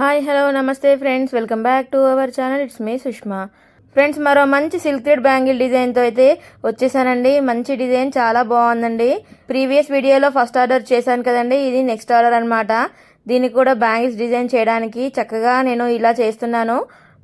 Hi hello నమస్తే friends welcome back to our channel it's me Sushma friends మరో మంచి silk thread bangle డిజైన్తో అయితే వచ్చేసానండి. మంచి డిజైన్ చాలా బాగుందండి. ప్రీవియస్ వీడియోలో ఫస్ట్ ఆర్డర్ చేశాను కదండి. ఇది నెక్స్ట్ ఆర్డర్ అనమాట దీనికి కూడా బ్యాంగిల్స్ డిజైన్ చేయడానికి చక్కగా నేను ఇలా చేస్తున్నాను.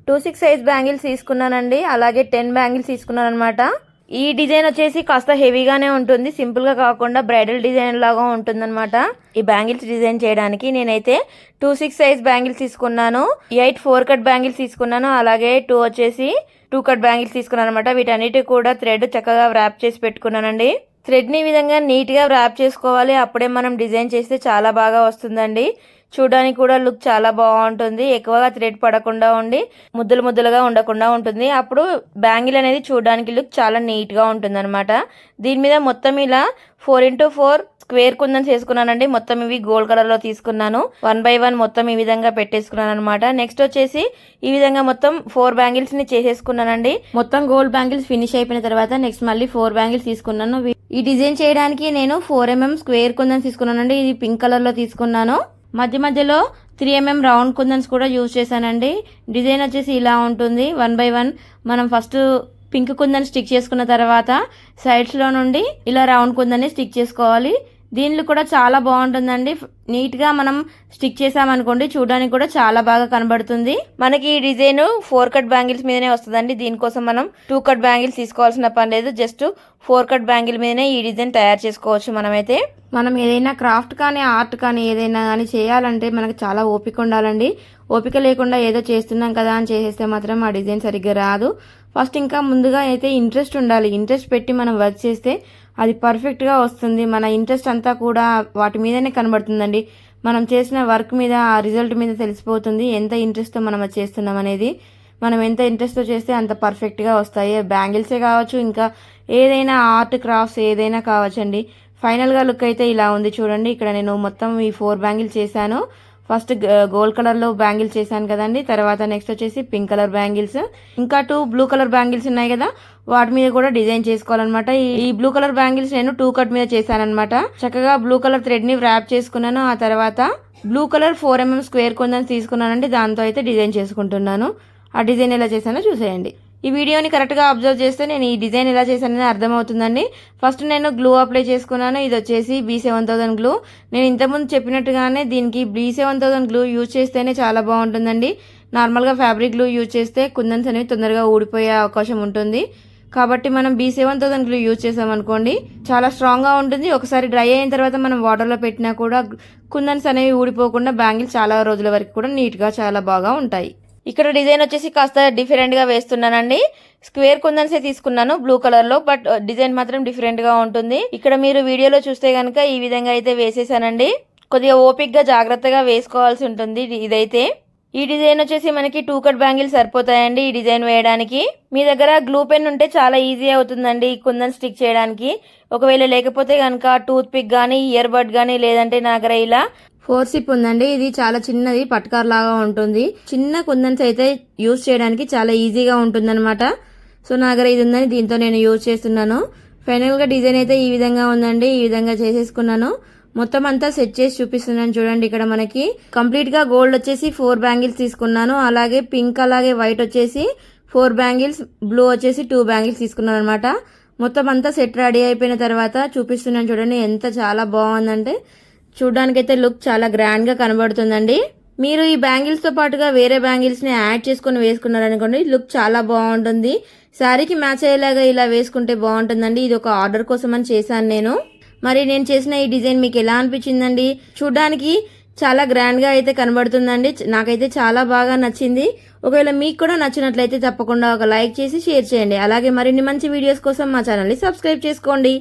టూ సిక్స్ సైజ్ బ్యాంగిల్స్ తీసుకున్నానండి. అలాగే టెన్ బ్యాంగిల్స్ తీసుకున్నాను అనమాట ఈ డిజైన్ వచ్చేసి కాస్త హెవీగానే ఉంటుంది. సింపుల్గా కాకుండా బ్రైడల్ డిజైన్ లాగా ఉంటుందన్నమాట. ఈ బ్యాంగిల్స్ డిజైన్ చేయడానికి నేనైతే టూ సిక్స్ సైజ్ బ్యాంగిల్స్ తీసుకున్నాను. ఎయిట్ ఫోర్ కట్ బ్యాంగిల్స్ తీసుకున్నాను. అలాగే టూ వచ్చేసి టూ కట్ బ్యాంగిల్స్ తీసుకున్నాను అనమాట వీటన్నిటి కూడా థ్రెడ్ చక్కగా వ్రాప్ చేసి పెట్టుకున్నానండి. థ్రెడ్ని ఈ విధంగా నీట్గా ర్యాప్ చేసుకోవాలి. అప్పుడే మనం డిజైన్ చేస్తే చాలా బాగా వస్తుందండి. చూడడానికి కూడా లుక్ చాలా బాగుంటుంది. ఎక్కువగా థ్రెడ్ పడకుండా ఉండి ముద్దలు ముద్దలుగా ఉండకుండా ఉంటుంది. అప్పుడు బ్యాంగిల్ అనేది చూడడానికి లుక్ చాలా నీట్గా ఉంటుంది అనమాట దీని మీద మొత్తం ఇలా four into four square kundans వేసుకున్నానండి మొత్తం ఇవి గోల్డ్ కలర్లో తీసుకున్నాను. వన్ బై వన్ మొత్తం ఈ విధంగా పెట్టేసుకున్నాను అనమాట నెక్స్ట్ వచ్చేసి ఈ విధంగా మొత్తం ఫోర్ బ్యాంగిల్స్ని చేసేసుకున్నానండి. మొత్తం గోల్డ్ బ్యాంగిల్స్ ఫినిష్ అయిపోయిన తర్వాత నెక్స్ట్ మళ్ళీ ఫోర్ బ్యాంగిల్స్ తీసుకున్నాను. ఈ డిజైన్ చేయడానికి నేను ఫోర్ ఎంఎం స్క్వేర్ కుందన్స్ తీసుకున్నానండి. ఇది పింక్ కలర్లో తీసుకున్నాను. మధ్య మధ్యలో త్రీ ఎంఎం రౌండ్ కుందన్స్ కూడా యూజ్ చేశానండి. డిజైన్ వచ్చేసి ఇలా ఉంటుంది. వన్ బై వన్ మనం ఫస్ట్ పింక్ కుందని స్టిక్ చేసుకున్న తర్వాత సైడ్స్లో నుండి ఇలా రౌండ్ కుందని స్టిక్ చేసుకోవాలి. దీనిలో కూడా చాలా బాగుంటుందండి. నీట్గా మనం స్టిక్ చేసామనుకోండి చూడడానికి కూడా చాలా బాగా కనబడుతుంది. మనకి ఈ డిజైన్ ఫోర్ కట్ బ్యాంగిల్స్ మీదనే వస్తుందండి. దీనికోసం మనం టూ కట్ బ్యాంగిల్స్ తీసుకోవాల్సిన పని లేదు. జస్ట్ ఫోర్ కట్ బ్యాంగిల్ మీదనే ఈ డిజైన్ తయారు చేసుకోవచ్చు మనమైతే. మనం ఏదైనా క్రాఫ్ట్ కానీ ఆర్ట్ కానీ ఏదైనా కానీ చేయాలంటే మనకు చాలా ఓపిక ఉండాలండి. ఓపిక లేకుండా ఏదో చేస్తున్నాం కదా అని చేసేస్తే మాత్రం ఆ డిజైన్ సరిగ్గా రాదు. ఫస్ట్ ఇంకా ముందుగా అయితే ఇంట్రెస్ట్ ఉండాలి. ఇంట్రెస్ట్ పెట్టి మనం వర్క్ చేస్తే అది పర్ఫెక్ట్గా వస్తుంది. మన ఇంట్రెస్ట్ అంతా కూడా వాటి మీదనే కనబడుతుందండి. మనం చేసిన వర్క్ మీద ఆ రిజల్ట్ మీద తెలిసిపోతుంది. ఎంత ఇంట్రెస్ట్తో మనం అది చేస్తున్నాం అనేది. మనం ఎంత ఇంట్రెస్ట్తో చేస్తే అంత పర్ఫెక్ట్గా వస్తాయి. బ్యాంగిల్సే కావచ్చు ఇంకా ఏదైనా ఆర్ట్ క్రాఫ్ట్స్ ఏదైనా కావచ్చండి. ఫైనల్గా లుక్ అయితే ఇలా ఉంది చూడండి. ఇక్కడ నేను మొత్తం ఈ ఫోర్ బ్యాంగిల్ చేశాను. ఫస్ట్ గోల్డ్ కలర్లో బ్యాంగిల్స్ చేశాను కదండి. తర్వాత నెక్స్ట్ వచ్చేసి పింక్ కలర్ బ్యాంగిల్స్. ఇంకా టూ బ్లూ కలర్ బ్యాంగిల్స్ ఉన్నాయి కదా వాటి మీద కూడా డిజైన్ చేసుకోవాలన్నమాట. ఈ బ్లూ కలర్ బ్యాంగిల్స్ నేను టూ కట్ మీద చేశానమాట చక్కగా బ్లూ కలర్ థ్రెడ్ని వ్రాప్ చేసుకున్నాను. ఆ తర్వాత blue colour four MM square కొందని తీసుకున్నానండి. దాంతో అయితే డిజైన్ చేసుకుంటున్నాను. ఆ డిజైన్ ఎలా చేశానో చూసేయండి. ఈ వీడియోని కరెక్ట్గా అబ్జర్వ్ చేస్తే నేను ఈ డిజైన్ ఎలా చేశానని అర్థమవుతుందండి. ఫస్ట్ నేను గ్లూ అప్లై చేసుకున్నాను. ఇది వచ్చేసి బీ సెవెన్ థౌసండ్ గ్లూ నేను ఇంతకుముందు చెప్పినట్టుగానే దీనికి B seven thousand glue use చేస్తేనే చాలా బాగుంటుందండి. నార్మల్గా ఫ్యాబ్రిక్ గ్లూ యూజ్ చేస్తే కుందన్స్ అనేవి తొందరగా ఊడిపోయే అవకాశం ఉంటుంది. కాబట్టి మనం B seven thousand glue use చేసామనుకోండి చాలా స్ట్రాంగ్గా ఉంటుంది. ఒకసారి డ్రై అయిన తర్వాత మనం వాటర్లో పెట్టినా కూడా కుందన్స్ అనేవి ఊడిపోకుండా బ్యాంగిల్స్ చాలా రోజుల వరకు కూడా నీట్గా చాలా బాగా ఉంటాయి. ఇక్కడ డిజైన్ వచ్చేసి కాస్త డిఫరెంట్గా వేస్తున్నానండి. స్క్వేర్ కుందన్సే తీసుకున్నాను బ్లూ కలర్లో బట్ uh, డిజైన్ మాత్రం డిఫరెంట్గా ఉంటుంది. ఇక్కడ మీరు వీడియోలో చూస్తే కనుక ఈ విధంగా అయితే వేసేసానండి. కొద్దిగా ఓపిక్గా జాగ్రత్తగా వేసుకోవాల్సి ఉంటుంది ఇదైతే. ఈ డిజైన్ వచ్చేసి మనకి టూ కట్ బ్యాంగిల్ సరిపోతాయండి ఈ డిజైన్ వేయడానికి. మీ దగ్గర గ్లూ పెన్ ఉంటే చాలా ఈజీ అవుతుందండి ఈ కుందన్ స్టిక్ చేయడానికి. ఒకవేళ లేకపోతే కనుక టూత్ పిక్ కానీ ఇయర్ బడ్ కానీ లేదంటే నా దగ్గర ఇలా ఫోర్ సిప్ ఉందండి. ఇది చాలా చిన్నది పట్కార్ లాగా ఉంటుంది. చిన్న కుందన్స్ అయితే యూజ్ చేయడానికి చాలా ఈజీగా ఉంటుందన్నమాట. సో నా దగ్గర ఇది ఉందని దీంతో నేను యూజ్ చేస్తున్నాను. ఫైనల్గా డిజైన్ అయితే ఈ విధంగా ఉందండి. ఈ విధంగా చేసేసుకున్నాను. మొత్తం అంతా సెట్ చేసి చూపిస్తున్నాను చూడండి ఇక్కడ మనకి. కంప్లీట్గా గోల్డ్ వచ్చేసి ఫోర్ బ్యాంగిల్స్ తీసుకున్నాను. అలాగే పింక్ అలాగే వైట్ వచ్చేసి ఫోర్ బ్యాంగిల్స్ బ్లూ వచ్చేసి టూ బ్యాంగిల్స్ తీసుకున్నాను అనమాట మొత్తం అంతా సెట్ రెడీ అయిపోయిన తర్వాత చూపిస్తున్నాను చూడండి ఎంత చాలా బాగుందంటే. చూడడానికైతే లుక్ చాలా గ్రాండ్గా కనబడుతుందండి. మీరు ఈ బ్యాంగిల్స్తో పాటుగా వేరే బ్యాంగిల్స్ని యాడ్ చేసుకుని వేసుకున్నారనుకోండి లుక్ చాలా బాగుంటుంది. శారీకి మ్యాచ్ అయ్యేలాగా ఇలా వేసుకుంటే బాగుంటుందండి. ఇది ఒక ఆర్డర్ కోసం అని చేశాను నేను. మరి నేను చేసిన ఈ డిజైన్ మీకు ఎలా అనిపించిందండి? చూడడానికి చాలా గ్రాండ్గా అయితే కనబడుతుందండి. నాకైతే చాలా బాగా నచ్చింది. ఒకవేళ మీకు కూడా నచ్చినట్లయితే తప్పకుండా ఒక లైక్ చేసి షేర్ చేయండి. అలాగే మరిన్ని మంచి వీడియోస్ కోసం మా ఛానల్ని సబ్స్క్రైబ్ చేసుకోండి.